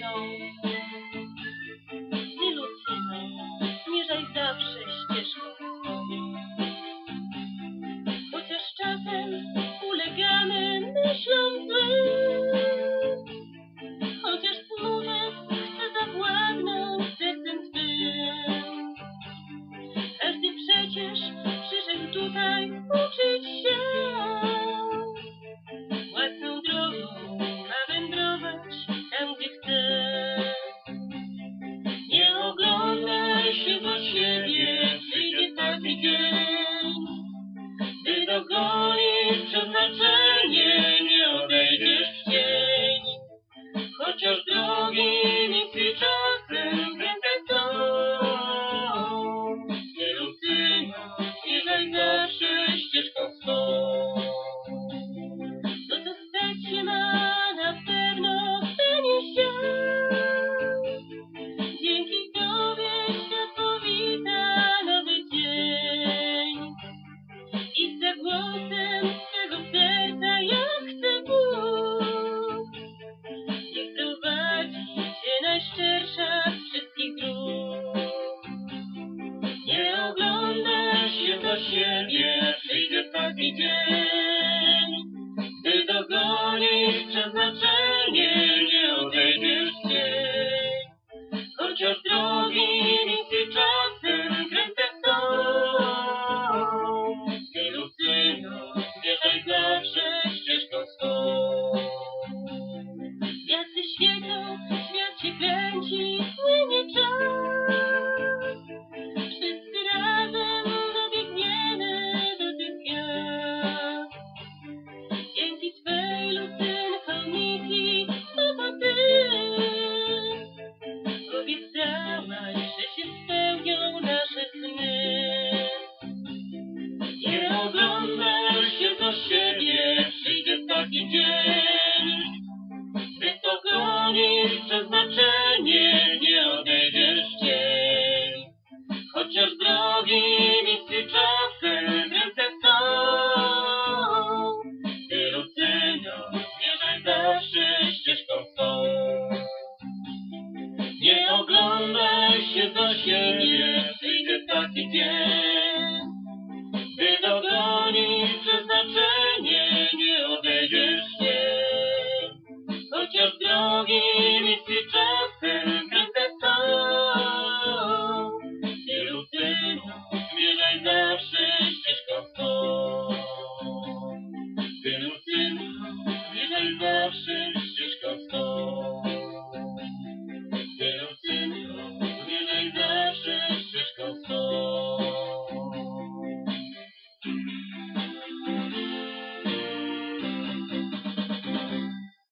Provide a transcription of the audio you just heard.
mną. Milucyno, zmierzaj zawsze ścieżką swą. Chociaż czasem ulegamy myślom chociaż smutek chce zawładnąć sercem twym. Każdy przecież przyszedł tutaj uczyć się. begin. çiftli 这个信念是大境界